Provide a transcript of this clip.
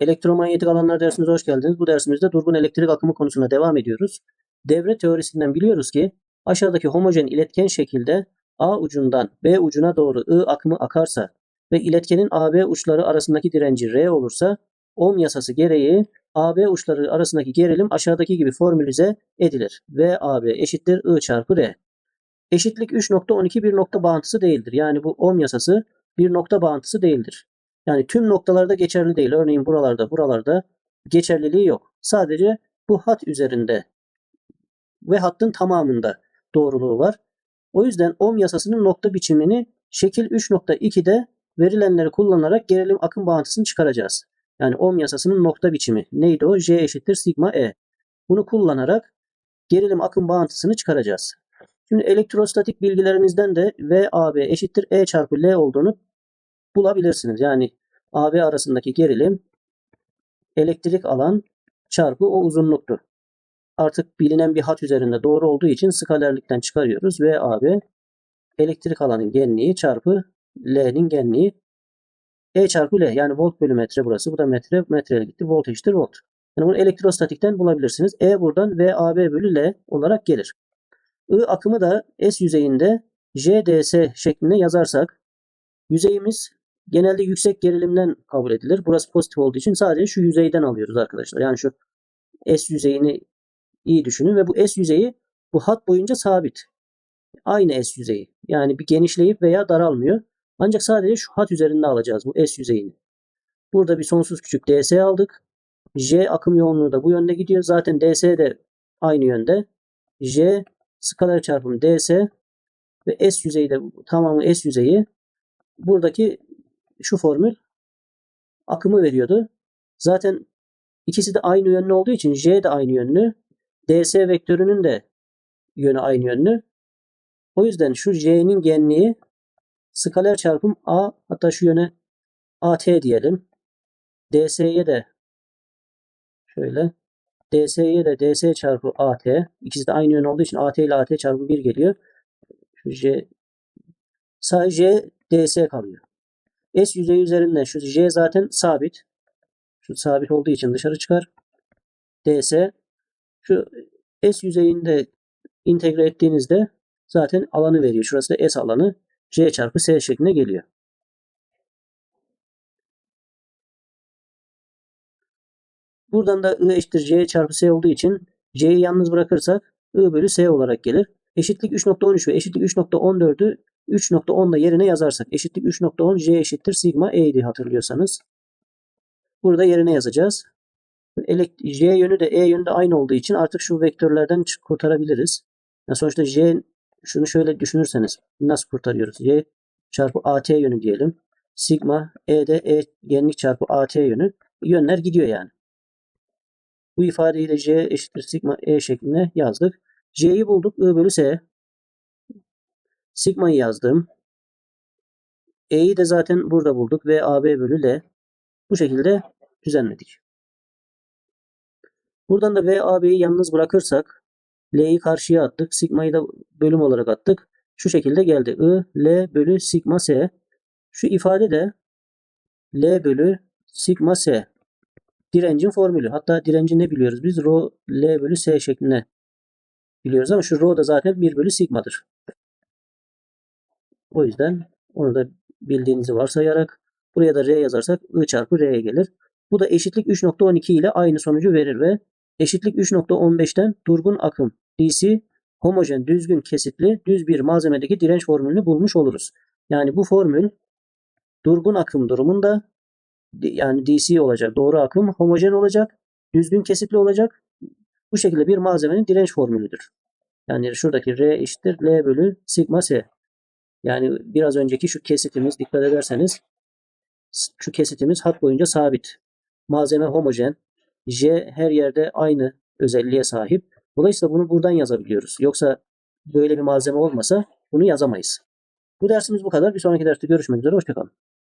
Elektromanyetik alanlar dersimize hoş geldiniz. Bu dersimizde durgun elektrik akımı konusuna devam ediyoruz. Devre teorisinden biliyoruz ki aşağıdaki homojen iletken şekilde A ucundan B ucuna doğru I akımı akarsa ve iletkenin AB uçları arasındaki direnci R olursa Ohm yasası gereği AB uçları arasındaki gerilim aşağıdaki gibi formülize edilir. VAB eşittir I çarpı R. Eşitlik 3.12 bir nokta bağıntısı değildir. Yani bu ohm yasası bir nokta bağıntısı değildir. Yani tüm noktalarda geçerli değil. Örneğin buralarda, buralarda geçerliliği yok. Sadece bu hat üzerinde ve hattın tamamında doğruluğu var. O yüzden ohm yasasının nokta biçimini şekil 3.2'de verilenleri kullanarak gerilim akım bağıntısını çıkaracağız. Yani ohm yasasının nokta biçimi neydi o? J eşittir sigma E. Bunu kullanarak gerilim akım bağıntısını çıkaracağız. Şimdi elektrostatik bilgilerinizden de VAB eşittir E çarpı L olduğunu bulabilirsiniz. Yani AB arasındaki gerilim elektrik alan çarpı o uzunluktur. Artık bilinen bir hat üzerinde doğru olduğu için skalerlikten çıkarıyoruz. VAB elektrik alanın genliği çarpı L'nin genliği E çarpı L yani volt bölü metre burası. Bu da metre. Metreye gitti. Volt eşittir volt. Yani bunu elektrostatikten bulabilirsiniz. E buradan VAB bölü L olarak gelir. I akımı da S yüzeyinde JDS şeklinde yazarsak yüzeyimiz genelde yüksek gerilimden kabul edilir. Burası pozitif olduğu için sadece şu yüzeyden alıyoruz arkadaşlar. Yani şu S yüzeyini iyi düşünün ve bu S yüzeyi bu hat boyunca sabit. Aynı S yüzeyi. Yani bir genişleyip veya daralmıyor. Ancak sadece şu hat üzerinde alacağız bu S yüzeyini. Burada bir sonsuz küçük DS aldık. J akım yoğunluğu da bu yönde gidiyor. Zaten DS de aynı yönde. J skalar çarpımı ds ve s yüzeyi de tamamı s yüzeyi buradaki şu formül akımı veriyordu. Zaten ikisi de aynı yönlü olduğu için j de aynı yönlü. ds vektörünün de yönü aynı yönlü. O yüzden şu j'nin genliği skaler çarpım a hatta şu yöne at diyelim. ds'ye de şöyle DS'ye de DS çarpı AT. İkisi de aynı yön olduğu için AT ile AT çarpı 1 geliyor. Şu J sadece DS kalıyor. S yüzeyi üzerinden şu J zaten sabit. Şu sabit olduğu için dışarı çıkar. DS şu S yüzeyinde integre ettiğinizde zaten alanı veriyor. Şurası da S alanı J çarpı S şeklinde geliyor. Buradan da I eşittir C çarpı S olduğu için C'yi yalnız bırakırsak I bölü S olarak gelir. Eşitlik 3.13 ve eşitlik 3.14'ü 3.10 da yerine yazarsak eşitlik 3.10 J eşittir sigma E idi hatırlıyorsanız. Burada yerine yazacağız. J yönü de E yönü de aynı olduğu için artık şu vektörlerden kurtarabiliriz. Yani sonuçta J şunu şöyle düşünürseniz nasıl kurtarıyoruz? J çarpı AT yönü diyelim. Sigma E de E genlik çarpı AT yönü. Yönler gidiyor yani. Bu ifadeyi de J eşittir sigma E şeklinde yazdık. J'yi bulduk. I bölü S. Sigma'yı yazdım. E'yi de zaten burada bulduk. Ve AB bölü L. Bu şekilde düzenledik. Buradan da VAB'yi yalnız bırakırsak L'yi karşıya attık. Sigma'yı da bölüm olarak attık. Şu şekilde geldi. I, L bölü sigma S. Şu ifade de L bölü sigma S direncin formülü. Hatta direnci ne biliyoruz? Biz rho L bölü S şeklinde biliyoruz ama şu rho da zaten 1 bölü sigmadır. O yüzden onu da bildiğinizi varsayarak buraya da R yazarsak I çarpı R'ye gelir. Bu da eşitlik 3.12 ile aynı sonucu verir ve eşitlik 3.15'ten durgun akım DC homojen düzgün kesitli düz bir malzemedeki direnç formülünü bulmuş oluruz. Yani bu formül durgun akım durumunda yani DC olacak. Doğru akım homojen olacak. Düzgün kesitli olacak. Bu şekilde bir malzemenin direnç formülüdür. Yani şuradaki R eşittir L bölü sigma S. Yani biraz önceki şu kesitimiz dikkat ederseniz şu kesitimiz hat boyunca sabit. Malzeme homojen. J her yerde aynı özelliğe sahip. Dolayısıyla bunu buradan yazabiliyoruz. Yoksa böyle bir malzeme olmasa bunu yazamayız. Bu dersimiz bu kadar. Bir sonraki derste görüşmek üzere. Hoşçakalın.